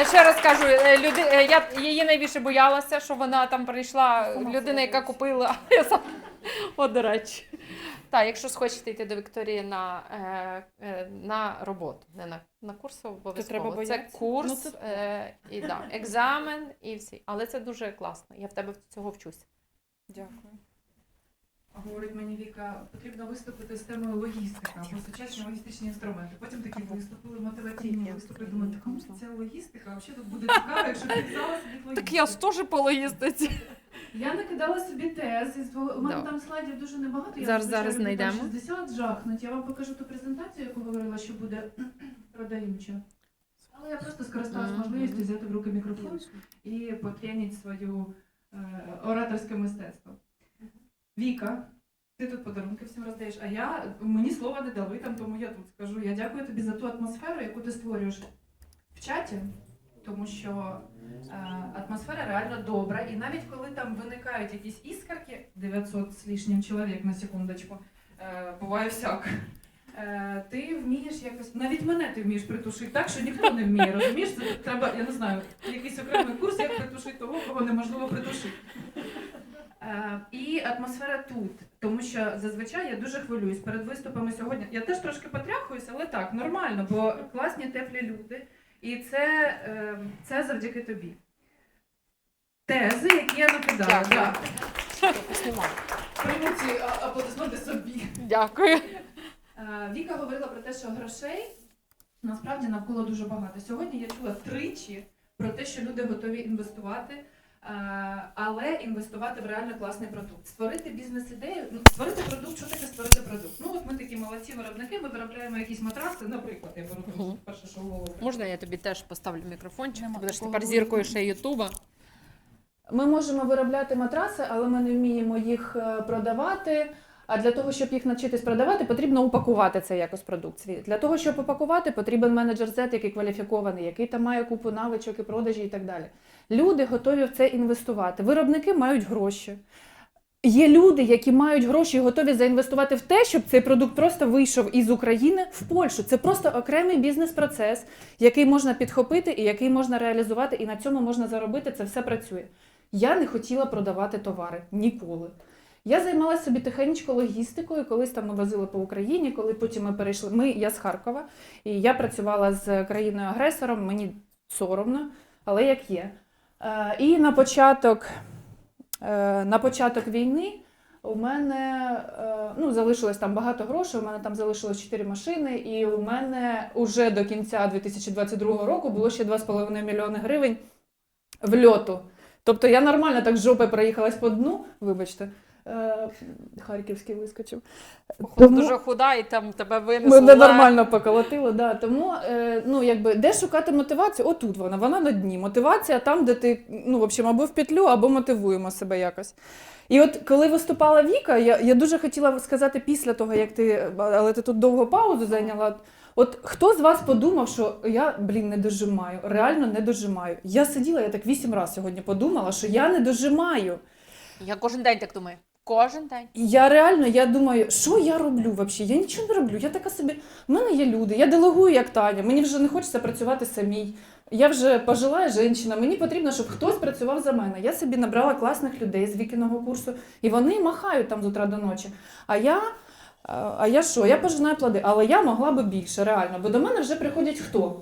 Е, Ще раз кажу, е, люди, е, я її найбільше боялася, що вона там прийшла, людина, яка купила. Я сам- От, до речі. Так, якщо схочете йти до Вікторії на, е, на роботу, не на, на курс обов'язково. треба це курс, Ну, е, і, да, екзамен і всі. Але це дуже класно. Я в тебе цього вчуся. Дякую. Говорить мені Віка, потрібно виступити з темою логістика або сучасні логістичні інструменти. Потім такі виступили мотиваційні виступи. Думаю, може ця логістика, а взагалі тут буде цікаво, якщо ти взяла собі логістику. Так я ж теж по логістиці. Я накидала собі тез, із двох- у мене там слайдів дуже небагато. Я Зараз- зараз знайдемо. 60 жахнуть. Я вам покажу ту презентацію, яку говорила, що буде продаюча. Але я просто скористалась можливістю взяти в руки мікрофон і потреніть свою е, ораторське мистецтво. Віка, ти тут подарунки всім роздаєш, а я мені слова не дали там, тому я тут скажу. Я дякую тобі за ту атмосферу, яку ти створюєш в чаті, тому що е, атмосфера реально добра. І навіть коли там виникають якісь іскорки, 900 з лишнім чоловік на секундочку, е, буває всяк. Е, ти вмієш якось, навіть мене ти вмієш притушити так, що ніхто не вміє. Розумієш, це треба, я не знаю, якийсь окремий курс, як притушити того, кого неможливо притушити. Е, і атмосфера тут, тому що зазвичай я дуже хвилююсь перед виступами сьогодні. Я теж трошки потряхуюсь, але так, нормально, бо класні теплі люди. І це, е, це завдяки тобі. Тези, які я накидала. Дякую. Ці а, аплодисменти собі. Дякую. Е, Віка говорила про те, що грошей насправді навколо дуже багато. Сьогодні я чула тричі про те, що люди готові інвестувати, але інвестувати в реально класний продукт. Створити бізнес-ідею, ну, створити продукт, що таке створити продукт? Ну от ми такі молодці виробники, ми виробляємо якісь матраси, наприклад, я беру Мгм. перше, що в голову. Можна я тобі теж поставлю мікрофончик? Нема Ти будеш такого тепер зіркою ще Ютуба. Ми можемо виробляти матраси, але ми не вміємо їх е, продавати. А для того, щоб їх навчитись продавати, потрібно упакувати це якось продукції. Для того, щоб упакувати, потрібен менеджер Z, який кваліфікований, який там має купу навичок і продажі і так далі. Люди готові в це інвестувати. Виробники мають гроші. Є люди, які мають гроші і готові заінвестувати в те, щоб цей продукт просто вийшов із України в Польщу. Це просто окремий бізнес-процес, який можна підхопити і який можна реалізувати, і на цьому можна заробити. Це все працює. Я не хотіла продавати товари ніколи. Я займалася собі тихенько логістикою, колись там ми возили по Україні, коли потім ми перейшли. Ми, я з Харкова, і я працювала з країною-агресором, мені соромно, але як є. Е, і на початок, е, на початок війни у мене е, ну, залишилось там багато грошей, у мене там залишилось 4 машини, і у мене вже до кінця 2022 року було ще 2,5 мільйони гривень в льоту. Тобто я нормально так жопи проїхалась по дну, вибачте, е, Харківський вискочив. Походу дуже худа, і там тебе винесло. Мене нормально поколотило, да. Тому е, ну, якби, де шукати мотивацію? Отут вона, вона на дні. Мотивація там, де ти ну, в общем, або в петлю, або мотивуємо себе якось. І от коли виступала Віка, я, я дуже хотіла сказати після того, як ти, але ти тут довго паузу зайняла. От хто з вас подумав, що я, блін, не дожимаю, реально не дожимаю. Я сиділа, я так вісім разів сьогодні подумала, що я не дожимаю. Я кожен день так думаю. Кожен день. Я реально я думаю, що я роблю взагалі? Я нічого не роблю. Я така собі. в мене є люди, я делегую як Таня. Мені вже не хочеться працювати самій. Я вже пожила жінка, мені потрібно, щоб хтось працював за мене. Я собі набрала класних людей з вікіного курсу, і вони махають там з утра до ночі. А я. А я що? Я пожинаю плоди, але я могла би більше, реально. Бо до мене вже приходять хто?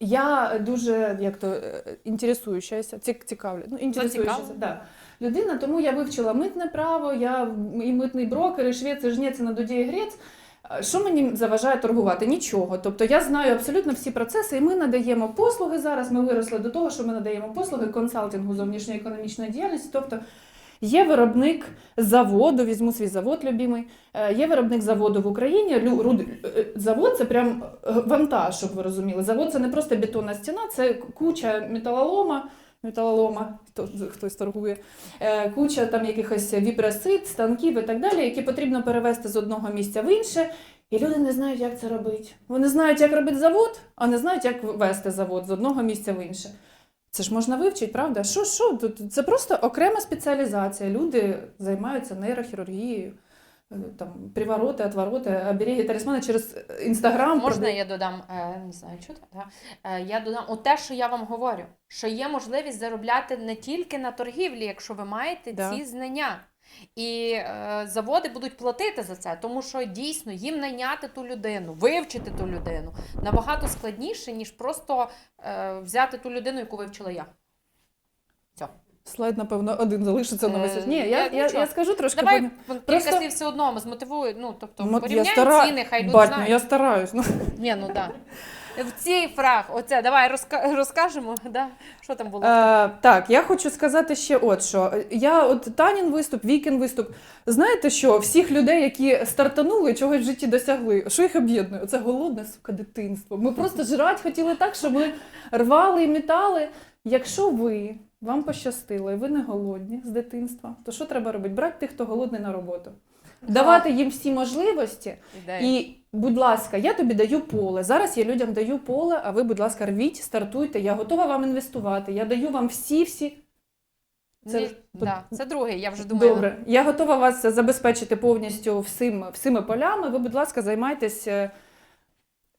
Я дуже як то е, інтересуючася, цік- цікавлю. Ну, Зацікавлена. да. Людина, тому я вивчила митне право, я і митний брокер, і швець, жнець, і надоді, і грець. Що мені заважає торгувати? Нічого. Тобто я знаю абсолютно всі процеси, і ми надаємо послуги зараз. Ми виросли до того, що ми надаємо послуги консалтингу зовнішньої економічної діяльності. Тобто є виробник заводу, візьму свій завод любимий. Е, Є виробник заводу в Україні. Е, Завод це прям е, вантаж, щоб ви розуміли. Завод це не просто бетонна стіна, це куча металолома. Металолома, хто хтось торгує, е, куча там якихось віпресит, станків і так далі, які потрібно перевести з одного місця в інше. І люди не знають, як це робити. Вони знають, як робити завод, а не знають, як вести завод з одного місця в інше. Це ж можна вивчити, правда? Що, що? Це просто окрема спеціалізація. Люди займаються нейрохірургією. Е, там привороти, отвороти, оберіги, талісмани через інстаграм. Можна я додам, е, не знаю, чути, да? я додам о те, що я вам говорю, що є можливість заробляти не тільки на торгівлі, якщо ви маєте Да. ці знання. І е, заводи будуть платити за це, тому що дійсно їм найняти ту людину, вивчити ту людину набагато складніше, ніж просто е, взяти ту людину, яку вивчила я. Слайд, напевно, один залишиться на Е, весь. Ні, я- я, я, я скажу трошки. Давай кілька Просто- слів все одно змотивую. Ну тобто Мо- порівняй стара- ціни, хай люди Бать, ну знають. я стараюсь. Ну. Ні, ну да. В цій фраг, оце, давай розка- розкажемо, да? що там було. Е, так, я хочу сказати ще от що. Я от Танін виступ, Вікін виступ. Знаєте що? Всіх людей, які стартанули, чогось в житті досягли. Що їх об'єднує? Це голодне сука дитинство. Ми просто жрати хотіли так, що ми рвали і мітали. Якщо ви вам пощастило, і ви не голодні з дитинства, то що треба робити? Брати тих, хто голодний на роботу. Давати їм всі можливості, і, будь ласка, я тобі даю поле. Зараз я людям даю поле, а ви, будь ласка, рвіть, стартуйте. Я готова вам інвестувати. Я даю вам всі-всі. це- Ні, да, це другий, я вже думаю. Добре, я готова вас забезпечити повністю всім, всіми полями. Ви, будь ласка, займайтесь, е,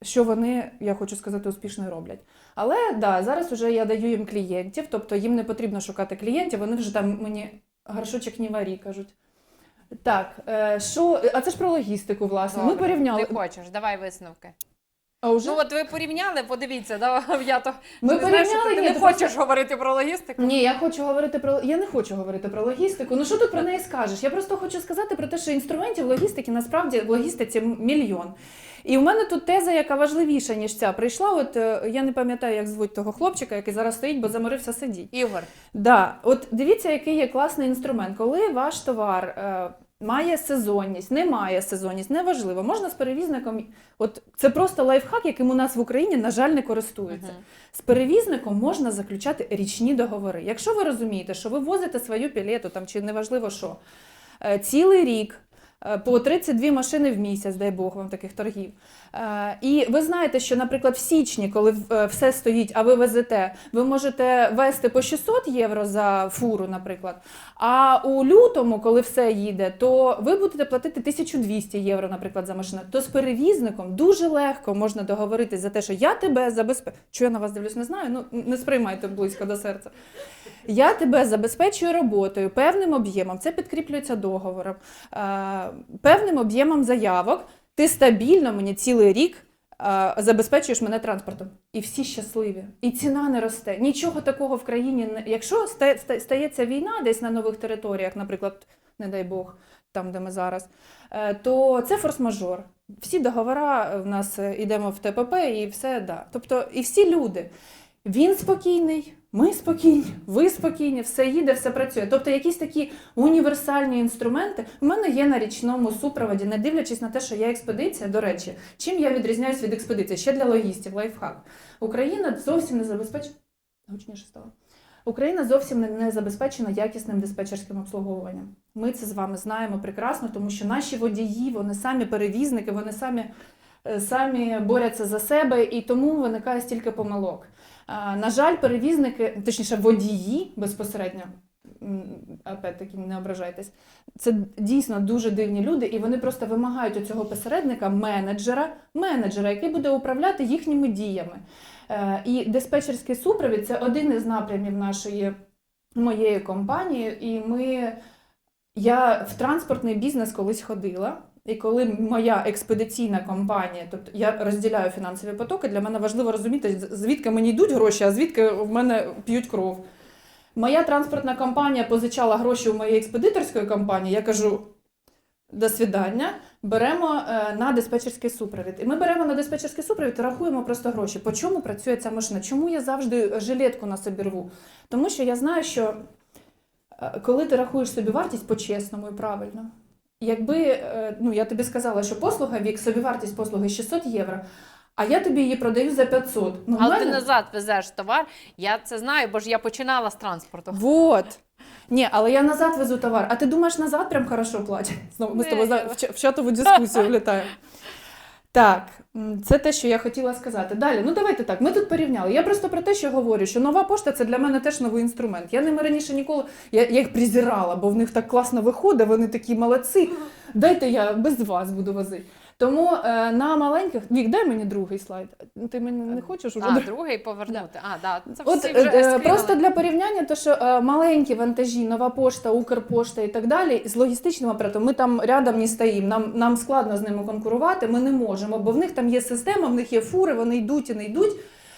що вони, я хочу сказати, успішно роблять. Але да, зараз вже я даю їм клієнтів, тобто їм не потрібно шукати клієнтів, вони вже там мені горшочок не варі кажуть. Так, е, що, а це ж про логістику, власне. Ми Добре, порівняли. Ти хочеш, давай висновки. А вже? Ну от ви порівняли, подивіться, да, я то Ми ти знаєш, порівняли, ти ні, не то хочеш говорити про логістику. Ні, я хочу говорити про я не хочу говорити про логістику. Ну що тут про неї скажеш? Я просто хочу сказати про те, що інструментів логістики насправді в логістиці м- мільйон. І у мене тут теза, яка важливіша, ніж ця. Прийшла, от е, я не пам'ятаю, як звуть того хлопчика, який зараз стоїть, бо заморився сидіти. Ігор, Да, от дивіться, який є класний інструмент. Коли ваш товар е, має сезонність, не має сезонність, неважливо. Можна з перевізником. От це просто лайфхак, яким у нас в Україні, на жаль, не користуються. Мгм. З перевізником можна заключати річні договори. Якщо ви розумієте, що ви возите свою пілету там чи неважливо що, е, цілий рік. Е, По 32 машини в місяць, дай Бог вам таких торгів. Е, І ви знаєте, що, наприклад, в січні, коли е, все стоїть, а ви везете, ви можете вести по 600 євро за фуру, наприклад. А у лютому, коли все їде, то ви будете платити 1200 євро, наприклад, за машину. То з перевізником дуже легко можна договоритись за те, що я тебе забезпечу. Що я на вас дивлюсь, не знаю. Ну не сприймайте близько до серця. Я тебе забезпечую роботою, певним об'ємом. Це підкріплюється договором, певним об'ємом заявок. Ти стабільно мені цілий рік е, забезпечуєш мене транспортом. І всі щасливі. І ціна не росте. Нічого такого в країні не. Якщо ста- ста- стається війна десь на нових територіях, наприклад, не дай Бог, там, де ми зараз, е, то це форс-мажор. Всі договори в нас е, йдемо в ТПП і все, да. Тобто, і всі люди. Він спокійний, ми спокійні, ви спокійні, все їде, все працює. Тобто якісь такі універсальні інструменти в мене є на річному супроводі, не дивлячись на те, що я експедиція. До речі, чим я відрізняюсь від експедиції? Ще для логістів, лайфхак. Україна зовсім не забезпечена. Гучніше стало. Україна зовсім не- забезпечена якісним диспетчерським обслуговуванням. Ми це з вами знаємо прекрасно, тому що наші водії, вони самі перевізники, вони самі, е, самі борються за себе, і тому виникає стільки помилок. На жаль, перевізники, точніше, водії безпосередньо, опять-таки, не ображайтесь, це дійсно дуже дивні люди, і вони просто вимагають у цього посередника менеджера, менеджера, який буде управляти їхніми діями. Е, І диспетчерський супровід це один із напрямів нашої моєї компанії. І ми, я в транспортний бізнес колись ходила. І коли моя експедиційна компанія, тобто я розділяю фінансові потоки, для мене важливо розуміти, звідки мені йдуть гроші, а звідки в мене п'ють кров. Моя транспортна компанія позичала гроші у моєї експедиторської компанії. Я кажу: до свидання, беремо е, на диспетчерський супровід. І ми беремо на диспетчерський супровід і рахуємо просто гроші. По чому працює ця машина? Чому я завжди жилетку на собі рву? Тому що я знаю, що е, коли ти рахуєш собі вартість по-чесному і правильно. Якби е, ну я тобі сказала, що послуга вік, собівартість послуги 600 євро, а я тобі її продаю за 500. Ну, але ти назад везеш товар. Я це знаю, бо ж я починала з транспорту. Вот. Ні, але я назад везу товар. А ти думаєш, назад прям хорошо платять? Знову ми з тобою в чатову дискусію влітаємо. Так, це те, що я хотіла сказати. Далі, ну давайте так. Ми тут порівняли. Я просто про те, що говорю, що нова пошта це для мене теж новий інструмент. Я ними раніше ніколи я, я їх презирала, бо в них так класно виходить, вони такі молодці. Дайте я без вас буду возити. Тому е, на маленьких Вік, дай мені другий слайд. Ти мені не хочеш уже? А, другий повернути. А, да. Це От всі е, вже е, просто для порівняння, то що е, маленькі вантажі, нова пошта, Укрпошта і так далі, з логістичним апаратом, ми там рядом не стоїмо. Нам, нам складно з ними конкурувати, ми не можемо, бо в них там є система, в них є фури, вони йдуть і не йдуть.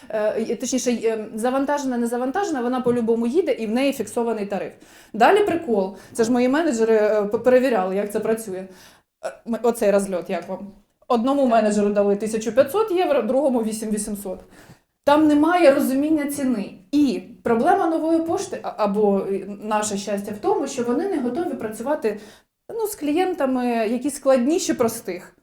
Е, Точніше, е, завантажена, не завантажена, вона по-любому їде і в неї фіксований тариф. Далі прикол. Це ж мої менеджери е, перевіряли, як це працює. Е, Оцей розльот, як вам? Одному менеджеру дали 1500 євро, другому 8800. Там немає розуміння ціни. І проблема нової пошти або е, наше щастя в тому, що вони не готові працювати ну, з клієнтами, які складніші простих.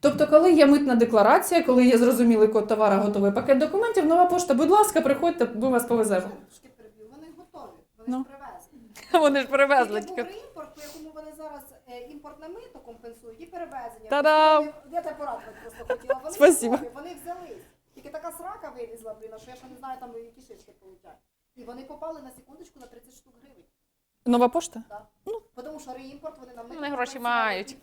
Тобто, коли є митна декларація, коли є зрозумілий код товара, готовий пакет документів, нова пошта, будь ласка, приходьте, ми вас повеземо. Вони готові, вони Ну. ж привезли. Вони ж привезли. Тільки був імпорт, по якому вони зараз імпортне мито компенсують і перевезення. Та-дам! Вони- Я тебе порадувати просто хотіла. Вони Спасибо. готові, вони взялись. Тільки така срака вилізла, блін, що я ще не знаю, там які шишки полетять. І вони попали на секундочку на 30 штук гривень. Нова пошта? Тому що реімпорт вони нам Вони гроші мають. І.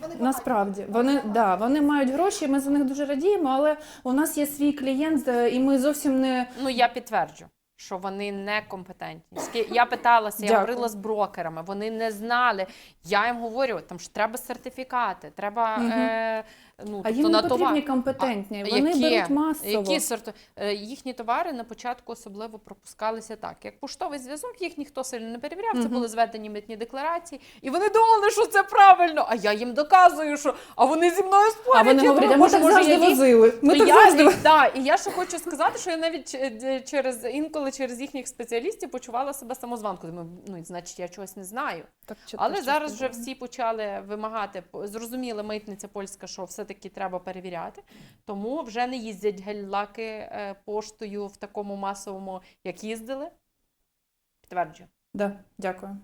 Вони Насправді, багаті. вони, да, вони мають гроші, ми за них дуже радіємо, але у нас є свій клієнт, е, і ми зовсім не. Ну я підтверджу. Що вони некомпетентні. Ски- Я питалася, я говорила з брокерами, вони не знали. Я їм говорю, там ж треба сертифікати, треба е, ну, А тобто їм на не товар. потрібні компетентні. А Вони які? беруть масово. Які сорти е, їхні товари на початку особливо пропускалися так. Як поштовий зв'язок, їх ніхто сильно не перевіряв. Це були зведені митні декларації, і вони думали, що це правильно. А я їм доказую, що а вони зі мною спорять. А вони говорять, а ми так завжди возили. Ми так завжди і, да, і я ще хочу сказати, що я навіть е, через інколи через їхніх спеціалістів почувала себе самозванкою. Думаю, ну значить, я чогось не знаю. Так, Але зараз вже всі почали вимагати, зрозуміли митниця польська, що все-таки треба перевіряти. Тому вже не їздять гель-лаки е, поштою в такому масовому, як їздили. Підтверджую. Да, дякую.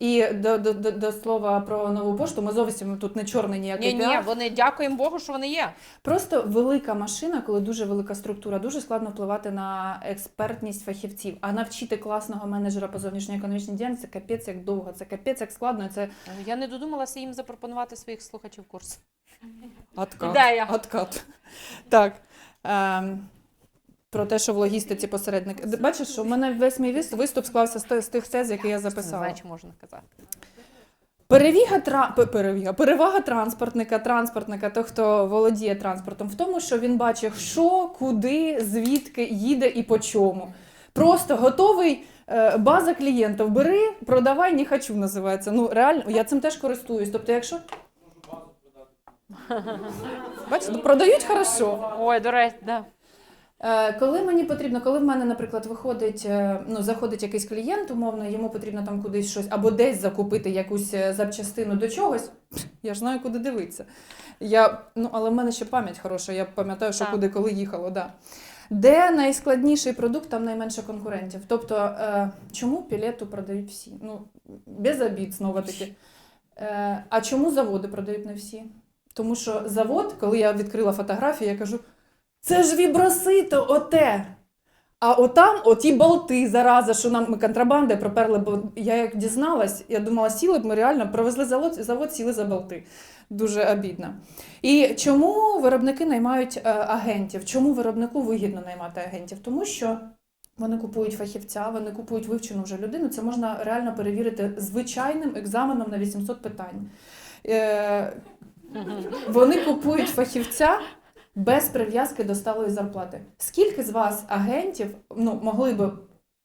І до, до, до, до слова про нову пошту, ми зовсім тут не чорний ніякий Ні, ні, піар. вони дякуємо Богу, що вони є. Просто велика машина, коли дуже велика структура, дуже складно впливати на експертність фахівців. А навчити класного менеджера по зовнішньої економічній діяльності це капець як довго, це капець як складно. Це Я не додумалася їм запропонувати своїх слухачів курс. откат. Ідея. Откат. Так. Ем, про те, що в логістиці посередник. Бачиш, що в мене весь мій виступ, виступ склався з тих- тез, які я Не записала. знаю, чи можна казати. Перевіга тра... перевіга. перевага транспортника, транспортника, того, хто володіє транспортом, в тому, що він бачить, що, куди, звідки їде і по чому. Просто готовий е, база клієнтів. Бери, продавай, не хочу, називається. Ну реально, я цим теж користуюсь. Тобто, якщо. Бачите, продають хорошо. Ой, до речі, да. Е, Коли мені потрібно, коли в мене, наприклад, виходить, е, ну, заходить якийсь клієнт, умовно, йому потрібно там кудись щось або десь закупити якусь е, запчастину до чогось, я ж знаю, куди дивитися. Я, ну, але в мене ще пам'ять хороша, я пам'ятаю, що Так. куди коли їхало. Да. Де найскладніший продукт, там найменше конкурентів. Тобто, е, чому пілету продають всі? Ну, без обід, знову таки. Е, а чому заводи продають не всі? Тому що завод, коли я відкрила фотографію, я кажу: це ж вібросито, оте. А отам, оті болти, зараза, що нам ми контрабанди проперли, бо я як дізналась, я думала, сіли б ми реально провезли завод, завод сіли за болти. Дуже обідно. І чому виробники наймають е, агентів? Чому виробнику вигідно наймати агентів? Тому що вони купують фахівця, вони купують вивчену вже людину. Це можна реально перевірити звичайним екзаменом на 800 питань. Е, вони купують фахівця без прив'язки до сталої зарплати. Скільки з вас агентів ну, могли би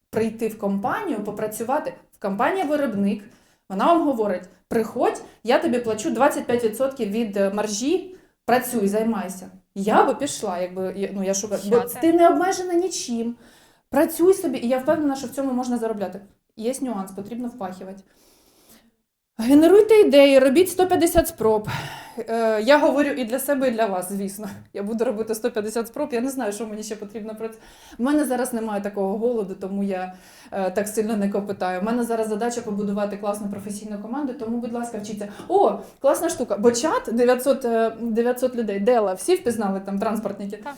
прийти в компанію, попрацювати в компанія виробник? Вона вам говорить: приходь, я тобі плачу 25% від е, маржі, працюй, займайся. Я би пішла, якби ну я шукаю, бо ти не обмежена нічим. Працюй собі, і я впевнена, що в цьому можна заробляти. Є нюанс, потрібно впахувати. Генеруйте ідеї, робіть 150 спроб. Е, я говорю і для себе, і для вас, звісно. Я буду робити 150 спроб. Я не знаю, що мені ще потрібно про це. У мене зараз немає такого голоду, тому я е, так сильно не копитаю. У мене зараз задача побудувати класну професійну команду, тому, будь ласка, вчіться. О, класна штука. Бо чат 900, е, 900 людей. Дела, всі впізнали там транспортники. Так.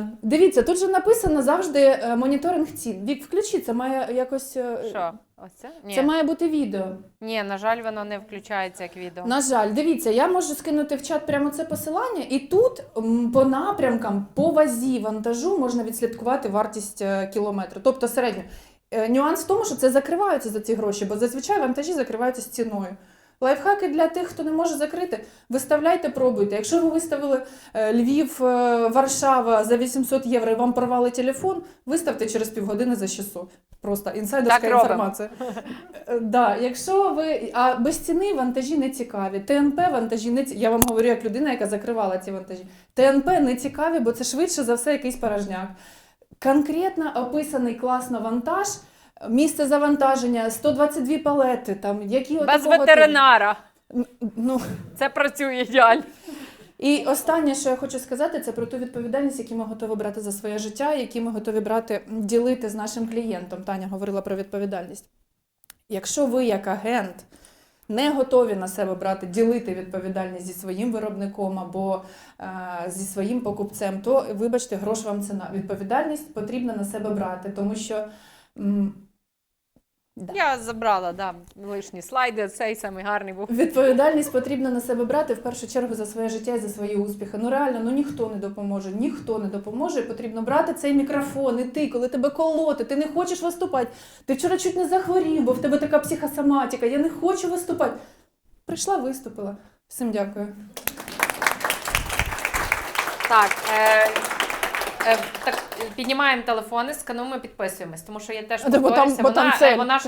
Е, дивіться, тут же написано завжди е, моніторинг цін. Вік, включи, це має якось. е, Що? Оце? Ні. Це має бути відео. Ні, на жаль, воно не включається як відео. На жаль, дивіться, я можу скинути в чат прямо це посилання, і тут м, по напрямкам, по вазі вантажу можна відслідкувати вартість е, кілометру, тобто середню. Е, Нюанс в тому, що це закриваються за ці гроші, бо зазвичай вантажі закриваються з ціною. Лайфхаки для тих, хто не може закрити, виставляйте, пробуйте. Якщо ви виставили е, Львів, е, Варшава за 800 євро і вам порвали телефон, виставте через півгодини за 600. Просто інсайдерська Так інформація. Е, Да, якщо ви а без ціни вантажі не цікаві. ТНП вантажі не ці... Я вам говорю як людина, яка закривала ці вантажі. ТНП не цікаві, бо це швидше за все якийсь порожняк. Конкретно описаний класно вантаж, місце завантаження, 122 палети, там які Без ветеринара. Ну Це працює ідеально. і останнє, що я хочу сказати, це про ту відповідальність, яку ми готові брати за своє життя, які ми готові брати ділити з нашим клієнтом. Таня говорила про відповідальність. Якщо ви, як агент, не готові на себе брати, ділити відповідальність зі своїм виробником або е, зі своїм покупцем, то вибачте, грош вам ціна. Відповідальність потрібно на себе брати, тому що. м, да. Я забрала да, лишні слайди, цей самий гарний був. Відповідальність потрібно на себе брати в першу чергу за своє життя і за свої успіхи. Ну реально, ну ніхто не допоможе, ніхто не допоможе. І Потрібно брати цей мікрофон, і ти, коли тебе колоти, ти не хочеш виступати. Ти вчора чуть не захворів, бо в тебе така психосоматика. Я не хочу виступати. Прийшла, виступила. Всім дякую. Так, е, е, так піднімаємо телефони, скануємо, підписуємось, тому що я теж бо там- бо вона, е, вона ж